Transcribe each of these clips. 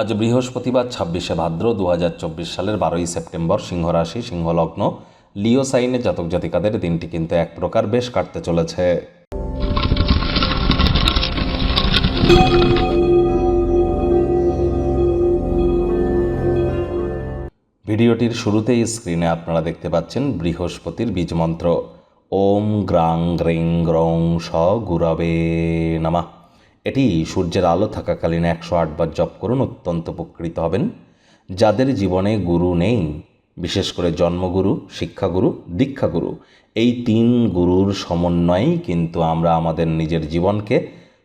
আজ বৃহস্পতিবার ছাব্বিশে ভাদ্র দু হাজার চব্বিশ সালের বারোই সেপ্টেম্বর সিংহ রাশি সিংহ লগ্ন লিও সাইনে জাতক জাতিকাদের দিনটি কিন্তু এক প্রকার বেশ কাটতে চলেছে। ভিডিওটির শুরুতেই স্ক্রিনে আপনারা দেখতে পাচ্ছেন বৃহস্পতির বীজমন্ত্র। ওম গ্রাং গ্রিং গ্রং স গুরবে নামা। এটি সূর্যের আলো থাকাকালীন একশো আটবার জপ করুন, অত্যন্ত উপকৃত হবেন। যাদের জীবনে গুরু নেই, বিশেষ করে জন্মগুরু, শিক্ষাগুরু, দীক্ষাগুরু, এই তিন গুরুর সমন্বয়েই কিন্তু আমরা আমাদের নিজের জীবনকে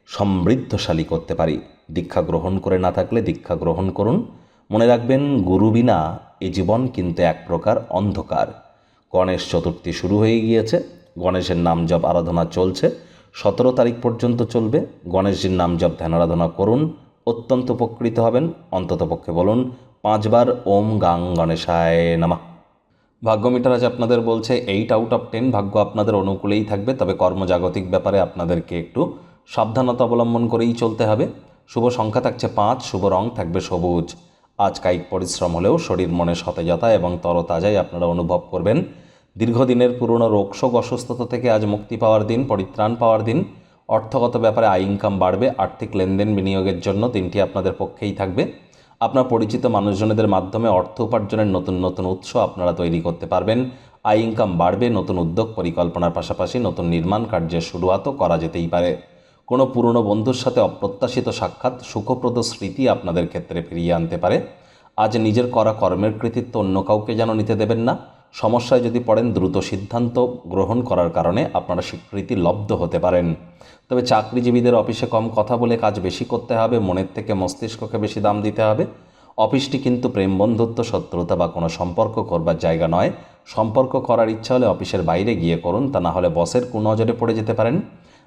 সমৃদ্ধশালী করতে পারি। দীক্ষা গ্রহণ করে না থাকলে দীক্ষা গ্রহণ করুন। মনে রাখবেন, গুরু বিনা এ জীবন কিন্তু এক প্রকার অন্ধকার। গণেশ চতুর্থী শুরু হয়ে গিয়েছে, গণেশের নাম জপ আরাধনা চলছে। সতেরো তারিখ পর্যন্ত চলবে। গণেশজির নাম জপ ধ্যান আরাধনা করুন। অত্যন্ত উপকৃত হবেন। অন্ততপক্ষে বলুন, পাঁচবার ওম গাং গণেশায় নামা। ভাগ্য মিটার আজ আপনাদের বলছে এইট আউট অফ টেন ভাগ্য আপনাদের অনুকূলেই থাকবে। তবে কর্মজাগতিক ব্যাপারে আপনাদেরকে একটু সাবধানতা অবলম্বন করেই চলতে হবে। শুভ সংখ্যা থাকছে পাঁচ, শুভ রং থাকবে সবুজ। আজ কায়িক পরিশ্রম হলেও শরীর মনে সতেজতা এবং তরতাজাই আপনারা অনুভব করবেন। দীর্ঘদিনের পুরনো রোগশোক অসুস্থতা থেকে আজ মুক্তি পাওয়ার দিন, পরিত্রাণ পাওয়ার দিন। অর্থগত ব্যাপারে আয়, ইনকাম বাড়বে, আর্থিক লেনদেন বিনিয়োগের জন্য দিনটি আপনাদের পক্ষেই থাকবে। আপনার পরিচিত মানুষজনদের মাধ্যমে অর্থ উপার্জনের নতুন নতুন উৎস আপনারা তৈরি করতে পারবেন। আয়, ইনকাম বাড়বে, নতুন উদ্যোগ পরিকল্পনার পাশাপাশি নতুন নির্মাণ কার্যের শুরুয়াতও করা যেতেই পারে। কোনো পুরনো বন্ধুর সাথে অপ্রত্যাশিত সাক্ষাৎ, সুখপ্রদ স্মৃতি আপনাদের ক্ষেত্রে ফিরিয়ে আনতে পারে। আজ নিজের করা কর্মের কৃতিত্ব অন্য কাউকে যেন নিতে দেবেন না। সমস্যায় যদি পড়েন, দ্রুত সিদ্ধান্ত গ্রহণ করার কারণে আপনারা স্বীকৃতি লব্ধ হতে পারেন। তবে চাকরিজীবীদের অফিসে কম কথা বলে কাজ বেশি করতে হবে, মনের থেকে মস্তিষ্ককে বেশি দাম দিতে হবে। অফিসটি কিন্তু প্রেম বন্ধুত্ব, শত্রুতা বা কোনো সম্পর্ক করবার জায়গা নয়। সম্পর্ক করার ইচ্ছা হলে অফিসের বাইরে গিয়ে করুন, তা না হলে বসের কুনজরে পড়ে যেতে পারেন।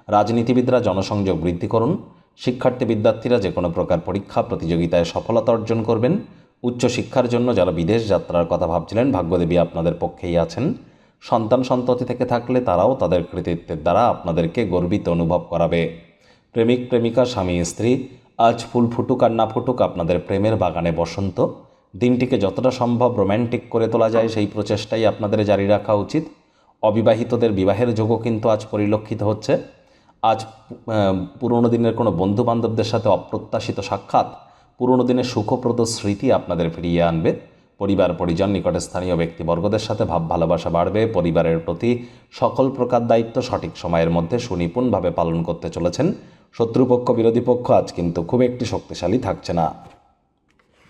রাজনীতিবিদরা জনসংযোগ বৃদ্ধি করুন। শিক্ষার্থী বিদ্যার্থীরা যে কোনো প্রকার পরীক্ষা, প্রতিযোগিতায় সফলতা অর্জন করবেন। উচ্চশিক্ষার জন্য যারা বিদেশ যাত্রার কথা ভাবছিলেন, ভাগ্যদেবী আপনাদের পক্ষেই আছেন। সন্তান সন্ততি থেকে থাকলে তারাও তাদের কৃতিত্বের দ্বারা আপনাদেরকে গর্বিত অনুভব করাবে। প্রেমিক, প্রেমিকা, স্বামী, স্ত্রী, আজ ফুল ফুটুক আর না ফুটুক আপনাদের প্রেমের বাগানে বসন্ত। দিনটিকে যতটা সম্ভব রোম্যান্টিক করে তোলা যায়, সেই প্রচেষ্টাই আপনাদের জারি রাখা উচিত। অবিবাহিতদের বিবাহের যোগও কিন্তু আজ পরিলক্ষিত হচ্ছে। আজ পুরনো দিনের কোনো বন্ধু বান্ধবদের সাথে অপ্রত্যাশিত সাক্ষাৎ পুরনো দিনের সুখপ্রদ স্মৃতি আপনাদের ফিরিয়ে আনবে। পরিবার, পরিজন, নিকটে স্থানীয় ব্যক্তিবর্গদের সাথে ভাব, ভালোবাসা বাড়বে। পরিবারের প্রতি সকল প্রকার দায়িত্ব সঠিক সময়ের মধ্যে সুনিপুণভাবে পালন করতে চলেছেন। শত্রুপক্ষ, বিরোধী পক্ষ আজ কিন্তু খুব একটি শক্তিশালী থাকছে না।